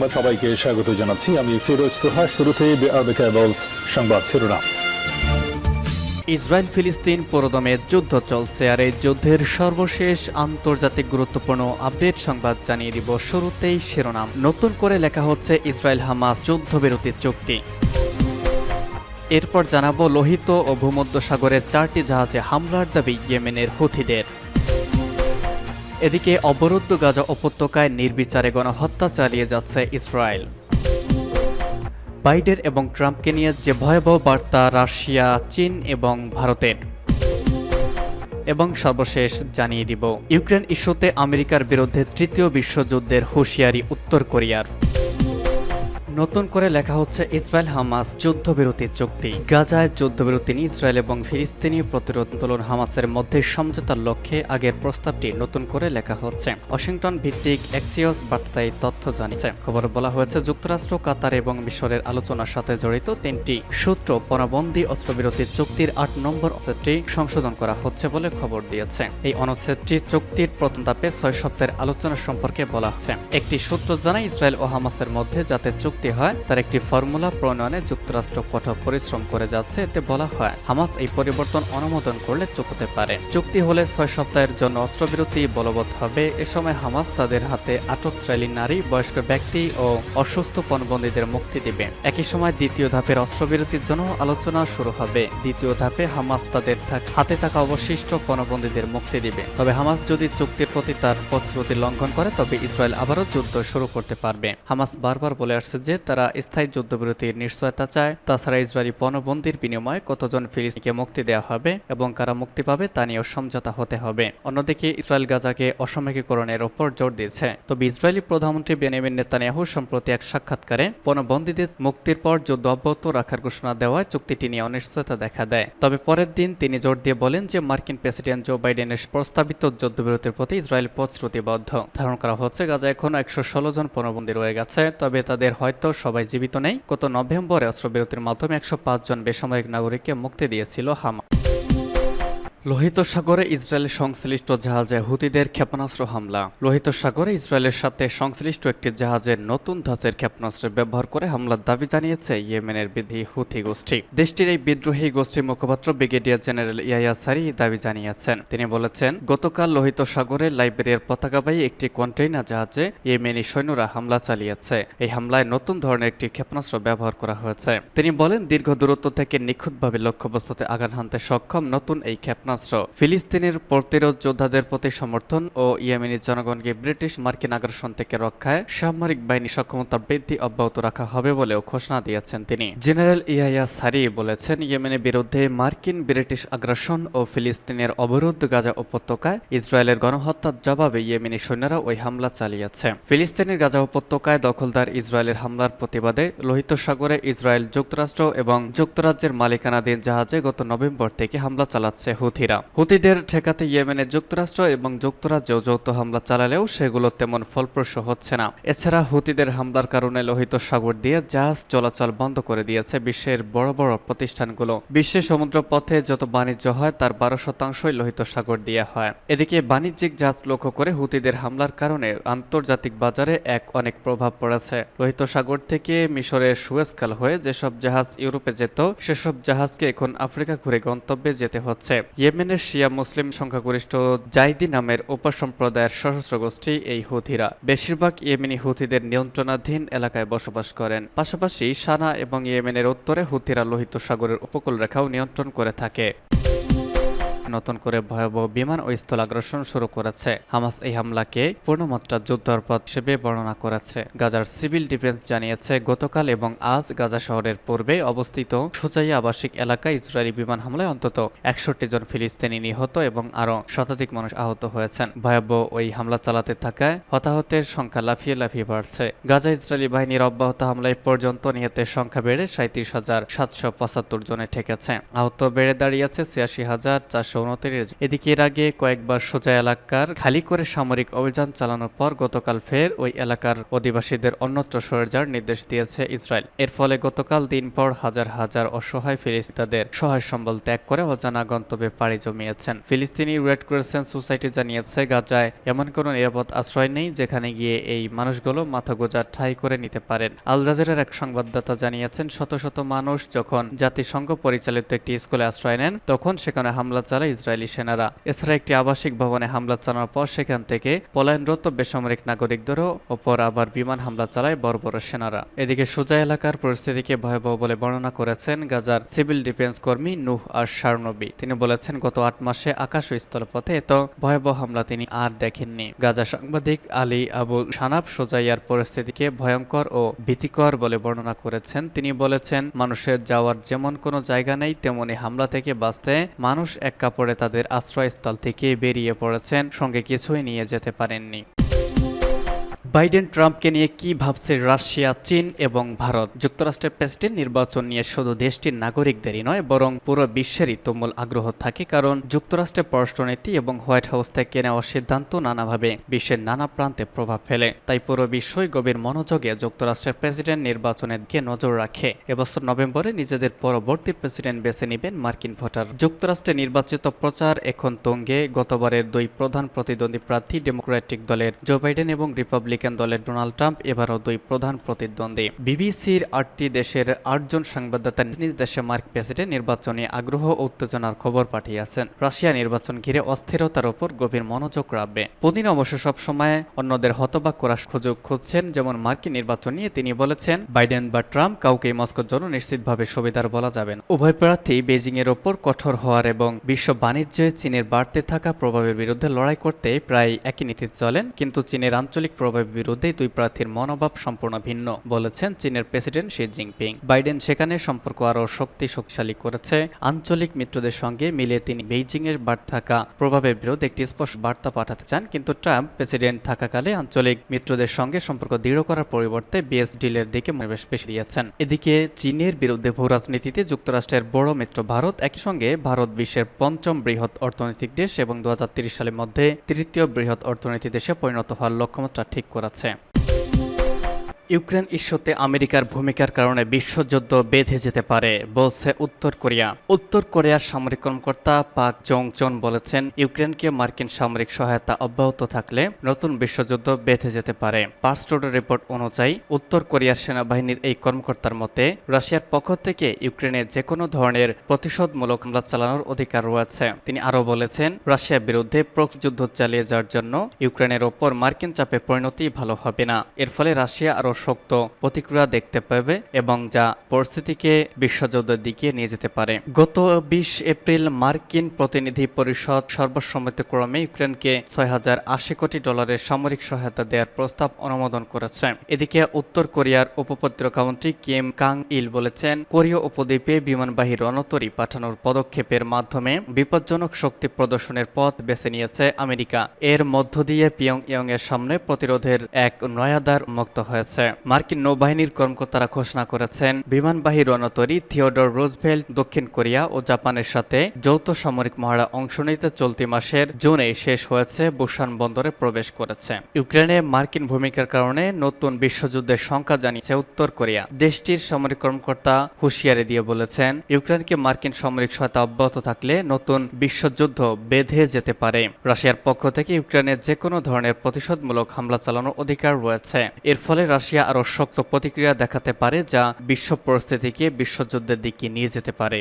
সংবাদ সবাইকে স্বাগত জানাচ্ছি। আমি ফিরোজ তোহা শুরুতেই সংবাদ শিরোনাম। ইসরায়েল ফিলিস্তিন পুরোদমে যুদ্ধ চলছে আর এই যুদ্ধের সর্বশেষ আন্তর্জাতিক গুরুত্বপূর্ণ আপডেট সংবাদ জানিয়ে দিব শুরুতেই শিরোনাম। নতুন করে লেখা হচ্ছে ইসরায়েল হামাস যুদ্ধবিরতির চুক্তি। এরপর জানাব লোহিত ও ভূমধ্য সাগরের চারটি জাহাজে হামলার দাবি ইয়েমেনের হুথিদের। এদিকে অবরুদ্ধ গাজা উপত্যকায় নির্বিচারে গণহত্যা চালিয়ে যাচ্ছে ইসরায়েল। বাইডেন এবং ট্রাম্পকে নিয়ে যে ভয়াবহ বার্তা রাশিয়া, চীন এবং ভারতের। এবং সর্বশেষ জানিয়ে দিব, ইউক্রেন ইস্যুতে আমেরিকার বিরুদ্ধে তৃতীয় বিশ্বযুদ্ধের হুঁশিয়ারি উত্তর কোরিয়ার। নতুন করে লেখা হচ্ছে ইসরায়েল হামাস যুদ্ধবিরতির চুক্তি। গাজায় যুদ্ধবিরতি নিয়ে ইসরায়েল এবং ফিলিস্তিনি প্রতিরোধ আন্দোলন হামাসের মধ্যে সমঝোতার লক্ষ্যে আগের প্রস্তাবটি নতুন করে লেখা হচ্ছে। ওয়াশিংটন ভিত্তিক এক্সিওস বার্তায় তথ্য জানিয়েছে। খবরে বলা হয়েছে, যুক্তরাষ্ট্র, কাতার এবং মিশরের আলোচনার সাথে জড়িত তিনটি সূত্র পরাবন্দী অস্ত্রবিরতির চুক্তির আট নম্বর অনুচ্ছেদটি সংশোধন করা হচ্ছে বলে খবর দিয়েছে। এই অনুচ্ছেদটি চুক্তির প্রথম ধাপে ছয় সপ্তাহের আলোচনা সম্পর্কে বলা হচ্ছে। একটি সূত্র জানায়, ইসরায়েল ও হামাসের মধ্যে যাতে চুক্তি হয়? তার একটি ফর্মুলা প্রণয়নে যুক্তরাষ্ট্র কঠোর পরিশ্রম করে যাচ্ছে, এতে বলা হয় হামাস এই পরিবর্তন অনুমোদন করলে চুপ হতে পারে। চুক্তি হলে ছয় সপ্তাহের জন্য অস্ত্রবিরতি বলবৎ হবে। এ সময় হামাস তাদের হাতে আটকশালী নারী, বয়স্ক ব্যক্তি ও অসুস্থ পণবন্দীদের মুক্তি দেবে। একই সময় দ্বিতীয় ধাপের অস্ত্রবিরতির জন্য আলোচনা শুরু হবে। দ্বিতীয় ধাপে হামাস তাদের হাতে থাকা অবশিষ্ট পণবন্দীদের মুক্তি দিবে। তবে হামাস যদি চুক্তির প্রতি তার প্রতিশ্রুতি লঙ্ঘন করে, তবে ইসরায়েল আবারও যুদ্ধ শুরু করতে পারবে। হামাস বারবার বলে আসছে যে তারা স্থায়ী যুদ্ধবিরতির নিশ্চয়তা চায়। তাছাড়া ইসরায়েলি পণবন্দির বিনিময়ে কতজন ফিলিস্তিনকে মুক্তি দেওয়া হবে এবং কারা মুক্তি পাবে তা নিয়েও সমঝোতা হতে হবে। অন্যদিকে ইসরায়েল গাজাকে অসামরিকীকরণের ওপর জোর দিয়েছে। তবে ইসরায়েলি প্রধানমন্ত্রী বেনিমিন নেতানিয়াহু সম্প্রতি এক সাক্ষাৎকারে পণবন্দীদের মুক্তির পর যুদ্ধ অব্যাহত রাখার ঘোষণা দেওয়ায় চুক্তিটি নিয়ে অনিশ্চয়তা দেখা দেয়। তবে পরের দিন তিনি জোর দিয়ে বলেন যে মার্কিন প্রেসিডেন্ট জো বাইডেনের প্রস্তাবিত যুদ্ধবিরতির প্রতি ইসরায়েল প্রতিশ্রুতিবদ্ধ। ধারণ করা হচ্ছে গাজা এখন একশো ষোলো জন পণবন্দী রয়ে গেছে, তবে তাদের হয়তো সবাই জীবিত নেই। গত নভেম্বরে অস্ত্রবিরতির মাধ্যমে একশো পাঁচ জন বেসামরিক নাগরিককে মুক্তি দিয়েছিল হামা লোহিত সাগরে ইসরায়েলের সংশ্লিষ্ট জাহাজে হুতিদের ক্ষেপণাস্ত্র হামলা। লোহিত সাগরে ইসরায়েলের সাথে সংশ্লিষ্ট একটি জাহাজের নতুন ধাঁচের ক্ষেপণাস্ত্র ব্যবহার করে হামলার দাবি জানিয়েছে ইয়েমেনের বিধি হুথি গোষ্ঠী। দেশটির এই বিদ্রোহী গোষ্ঠীর মুখপাত্র ব্রিগেডিয়ার জেনারেল ইয়াইয়া সারি দাবি জানিয়েছেন। তিনি বলেছেন, গতকাল লোহিত সাগরে লাইবেরিয়ার পতাকাবাহী একটি কন্টেইনার জাহাজে ইয়েমেনি সৈন্যরা হামলা চালিয়েছে। এই হামলায় নতুন ধরনের একটি ক্ষেপণাস্ত্র ব্যবহার করা হয়েছে। তিনি বলেন, দীর্ঘ দূরত্ব থেকে নিখুঁতভাবে লক্ষ্যবস্তুতে আঘাত হানতে সক্ষম নতুন এই ক্ষেপণাস্ত্র ফিলিস্তিনের প্রতিরোধ যোদ্ধাদের প্রতি সমর্থন ও ইয়েমেনের জনগণকে ব্রিটিশ মার্কিন আগ্রাসন থেকে রক্ষায় সামরিক বাহিনী সক্ষমতা বৃদ্ধি অব্যাহত রাখা হবে বলেও ঘোষণা দিয়েছেন তিনি। জেনারেল ইয়াইয়া সারি বলেছেন, ইয়েমেনের বিরুদ্ধে মার্কিন ব্রিটিশ আগ্রাসন ও ফিলিস্তিনের অবরুদ্ধ গাজা উপত্যকায় ইসরায়েলের গণহত্যার জবাবে ইয়েমেনি সৈন্যরা ওই হামলা চালিয়েছে। ফিলিস্তিনের গাজা উপত্যকায় দখলদার ইসরায়েলের হামলার প্রতিবাদে লোহিত সাগরে ইসরায়েল যুক্তরাষ্ট্র এবং যুক্তরাজ্যের মালিকানাধীন জাহাজে গত নভেম্বর থেকে হামলা চালাচ্ছে হুথিরা হুতিদের ঠেকাতে ইয়েমেনের যুক্তরাষ্ট্র এবং যুক্তরাজ্যেও যৌথ হামলা চালালেও সেগুলো তেমন ফলপ্রসূ হচ্ছে না। এছাড়া হুতিদের হামলার কারণে লোহিত সাগর দিয়ে জাহাজ চলাচল বন্ধ করে দিয়েছে বিশ্বের বড় বড় প্রতিষ্ঠানগুলো। বিশ্বের সমুদ্র পথে যত বাণিজ্য হয়, তার বারো শতাংশই লোহিত সাগর দিয়ে হয়। এদিকে বাণিজ্যিক জাহাজ লক্ষ্য করে হুতিদের হামলার কারণে আন্তর্জাতিক বাজারে এক অনেক প্রভাব পড়েছে। লোহিত সাগর থেকে মিশরের সুয়েজ খাল হয়ে যেসব জাহাজ ইউরোপে যেত, সেসব জাহাজকে এখন আফ্রিকা ঘুরে গন্তব্যে যেতে হচ্ছে। ইয়েমেনের শিয়া মুসলিম সংখ্যাগরিষ্ঠ জাইদি নামের উপসম্প্রদায়ের সশস্ত্র গোষ্ঠী এই হুথিরা। বেশিরভাগ ইয়েমেনি হুথিদের নিয়ন্ত্রণাধীন এলাকায় বসবাস করেন। পাশাপাশি সানা এবং ইয়েমেনের উত্তরে হুথিরা লোহিত সাগরের উপকূলরেখাও নিয়ন্ত্রণ করে থাকে। নতুন করে ভয়াবহ বিমান ও স্থল আগ্রাসন শুরু করেছে। হামাস এই হামলাকে পূর্ণমাত্রা যুদ্ধাপরাধ হিসেবে বর্ণনা করেছে। গাজার সিভিল ডিফেন্স জানিয়েছে, গতকাল এবং আজ গাজা শহরের পূর্বে অবস্থিত সোজাই আবাসিক এলাকায় ইসরায়েলি বিমান হামলায় অন্তত একষট্টি জন ফিলিস্তিনি নিহত এবং আরও শতাধিক মানুষ আহত হয়েছেন। ভয়াবহ ওই হামলা চালাতে থাকায় হতাহতের সংখ্যা লাফিয়ে লাফিয়ে বাড়ছে। গাজা ইসরায়েলি বাহিনীর অব্যাহত হামলায় পর্যন্ত নিহতের সংখ্যা বেড়ে সাঁত্রিশ হাজার সাতশো পঁচাত্তর জনে ঠেকেছে। আহত বেড়ে দাঁড়িয়েছে ছিয়াশি হাজার চারশো উনত্রিশ এদিকে এর আগে কয়েকবার সোজা এলাকার খালি করে সামরিক অভিযান চালানোর পর গতকাল ফের ওই এলাকার অধিবাসীদের অন্যত্র সরে যাওয়ার নির্দেশ দিয়েছে ইসরায়েল। এর ফলে গতকাল দিন পর হাজার হাজার অসহায় সহায় সম্বল ত্যাগ করে অজানা গন্তব্যে পাড়ি জমিয়েছেন। ফিলিস্তিনি রেড সোসাইটি জানিয়েছে, গাজায় এমন কোনো নিরাপদ আশ্রয় নেই যেখানে গিয়ে এই মানুষগুলো মাথা গোজা ঠাই করে নিতে পারেন। আল জাজিরার এক সংবাদদাতা জানিয়েছেন, শত শত মানুষ যখন জাতিসংঘ পরিচালিত একটি স্কুলে আশ্রয় নেন, তখন সেখানে হামলা চালায় ইসরায়েলি সেনারা এছাড়া একটি আবাসিক ভবনে হামলা চালানোর পর সেখান থেকে পলায়নরত বেসামরিক নাগরিকদেরও, ওপর আবার বিমান হামলা চালায় বড় বড় সেনারা। এদিকে সোজা এলাকার পরিস্থিতিকে ভয়াবহ বলে বর্ণনা করেছেন গাজার সিভিল ডিফেন্স কর্মী নুহ আর শারনবী তিনি বলেছেন, গত আট মাসে আকাশ ও স্থলপথে এত ভয়াবহ হামলা তিনি আর দেখেননি। গাজা সাংবাদিক আলী আবু সানাব সোজাইয়ার পরিস্থিতিকে ভয়ঙ্কর ও ভীতিকর বলে বর্ণনা করেছেন। তিনি বলেছেন, মানুষের যাওয়ার যেমন কোনো জায়গা নেই, তেমনি হামলা থেকে বাঁচতে মানুষ এক কাপড়ে তাদের আশ্রয়স্থল থেকে বেরিয়ে পড়েছেন সঙ্গে কিছুই নিয়ে যেতে পারেননি। বাইডেন ট্রাম্পকে নিয়ে কি ভাবছে রাশিয়া, চীন এবং ভারত? যুক্তরাষ্ট্রের প্রেসিডেন্ট নির্বাচন নিয়ে শুধু দেশটির নাগরিকদেরই নয়, বরং পুরো বিশ্বেরই তুমুল আগ্রহ থাকে, কারণ যুক্তরাষ্ট্রের পররাষ্ট্রনীতি এবং হোয়াইট হাউস থেকে নেওয়া সিদ্ধান্ত নানাভাবে বিশ্বের নানা প্রান্তে প্রভাব ফেলে। তাই পুরো বিশ্বই গভীর মনোযোগে যুক্তরাষ্ট্রের প্রেসিডেন্ট নির্বাচনের দিকে নজর রাখে। এবছর নভেম্বরে নিজেদের পরবর্তী প্রেসিডেন্ট বেছে নেবেন মার্কিন ভোটার। যুক্তরাষ্ট্রে নির্বাচিত প্রচার এখন তুঙ্গে। গতবারের দুই প্রধান প্রতিদ্বন্দ্বী প্রার্থী ডেমোক্রেটিক দলের জো বাইডেন এবং রিপাবলিকান দলের ডোনাল্ড ট্রাম্প এবারও দুই প্রধান প্রতিদ্বন্দ্বী। বিবিসির আটটি দেশের আটজন সংবাদদাতা নিজ দেশে মার্ক প্রেসিডেন্ট নির্বাচনে আগ্রহ ও উত্তেজনার খবর পাঠিয়েছেন। রাশিয়া নির্বাচন ঘিরে অস্থিরতার উপর গভীর মনোযোগ রাখবে। পুতিন অবশ্য সবসময় অন্যদের হতবাক করার সুযোগ খুঁজছেন, যেমন মার্কিন নির্বাচন নিয়ে তিনি বলেছেন, বাইডেন বা ট্রাম্প কাউকে মস্কোর জন্য নিশ্চিতভাবে সুবিধার বলা যাবে না। উভয় প্রার্থী বেজিং এর ওপর কঠোর হওয়ার এবং বিশ্ব বাণিজ্যে চীনের বাড়তে থাকা প্রভাবের বিরুদ্ধে লড়াই করতে প্রায় একই নীতি চলেন, কিন্তু চীনের আঞ্চলিক প্রভাবের বিরুদ্ধে দুই প্রার্থীর মনোভাব সম্পূর্ণ ভিন্ন, বলেছেন চীনের প্রেসিডেন্ট শি জিনপিং। বাইডেন সেখানে সম্পর্ক আরও শক্তি শক্তিশালী করেছে। আঞ্চলিক মিত্রদের সঙ্গে মিলে তিনি বেইজিং এর বাড়তে থাকা প্রভাবের বিরুদ্ধে একটি স্পষ্ট বার্তা পাঠাতে চান, কিন্তু ট্রাম্প প্রেসিডেন্ট থাকাকালে আঞ্চলিক মিত্রদের সঙ্গে সম্পর্ক দৃঢ় করার পরিবর্তে বিএস ডিলের দিকে মনোবেশ বেশি দিয়েছেন। এদিকে চীনের বিরুদ্ধে ভূ রাজনীতিতে যুক্তরাষ্ট্রের বড় মিত্র ভারত, একই সঙ্গে ভারত বিশ্বের পঞ্চম বৃহৎ অর্থনৈতিক দেশ এবং দু সালের মধ্যে তৃতীয় বৃহৎ অর্থনীতি দেশে পরিণত হওয়ার লক্ষ্যমাত্রা ঠিক করেছে ইউক্রেন ইস্যুতে আমেরিকার ভূমিকার কারণে বিশ্বযুদ্ধ বেঁধে যেতে পারে, বলছে উত্তর কোরিয়া। উত্তর কোরিয়ার সামরিক কর্মকর্তা পাক জং জংচন বলেছেন, ইউক্রেনকে মার্কিন সামরিক সহায়তা অব্যাহত থাকলে নতুন বিশ্বযুদ্ধ বেঁধে যেতে পারে। পার্সটোডের রিপোর্ট অনুযায়ী, উত্তর কোরিয়ার সেনাবাহিনীর এই কর্মকর্তার মতে, রাশিয়ার পক্ষ থেকে ইউক্রেনে যে কোনো ধরনের প্রতিশোধমূলক হামলা চালানোর অধিকার রয়েছে। তিনি আরও বলেছেন, রাশিয়ার বিরুদ্ধে প্রক্স যুদ্ধ চালিয়ে যাওয়ার জন্য ইউক্রেনের ওপর মার্কিন চাপে পরিণতি ভালো হবে না। এর ফলে রাশিয়া আরও শক্ত প্রতিক্রিয়া দেখতে পাবে এবং যা পরিস্থিতিকে বিশ্বযুদ্ধের দিকে নিয়ে যেতে পারে। গত বিশ এপ্রিল মার্কিন প্রতিনিধি পরিষদ সর্বসম্মতিক্রমে ইউক্রেনকে ছয় হাজার আশি কোটি ডলারের সামরিক সহায়তা দেওয়ার প্রস্তাব অনুমোদন করেছে। এদিকে উত্তর কোরিয়ার উপপ্রতিরক্ষামন্ত্রী কিম কাং ইল বলেছেন, কোরীয় উপদ্বীপে বিমানবাহী রণতরী পাঠানোর পদক্ষেপের মাধ্যমে বিপজ্জনক শক্তি প্রদর্শনের পথ বেছে নিয়েছে আমেরিকা। এর মধ্য দিয়ে পিয়ং ইয়ং এর সামনে প্রতিরোধের এক নয়াদার মুক্ত হয়েছে। মার্কিন নৌবাহিনীর কর্মকর্তারা ঘোষণা করেছেন, বিমানবাহী রণতরী থিওডর রোজভেল্ট দক্ষিণ কোরিয়া ও জাপানের সাথে যৌথ সামরিক মহড়া অংশ নিতে চলতি মাসের জুনে শেষ হয়েছে বুসান বন্দরে প্রবেশ করেছে। ইউক্রেনে মার্কিন ভূমিকার কারণে নতুন বিশ্বযুদ্ধের সংখ্যা জানিয়েছে উত্তর কোরিয়া। দেশটির সামরিক কর্মকর্তা হুঁশিয়ারি দিয়ে বলেছেন, ইউক্রেনকে মার্কিন সামরিক সহায়তা অব্যাহত থাকলে নতুন বিশ্বযুদ্ধ বেঁধে যেতে পারে। রাশিয়ার পক্ষ থেকে ইউক্রেনের যে কোনো ধরনের প্রতিশোধমূলক হামলা চালানোর অধিকার রয়েছে। এর ফলে রাশিয়া আরও শক্ত প্রতিক্রিয়া দেখাতে পারে যা বিশ্ব পরিস্থিতিকে বিশ্বযুদ্ধের দিকে নিয়ে যেতে পারে।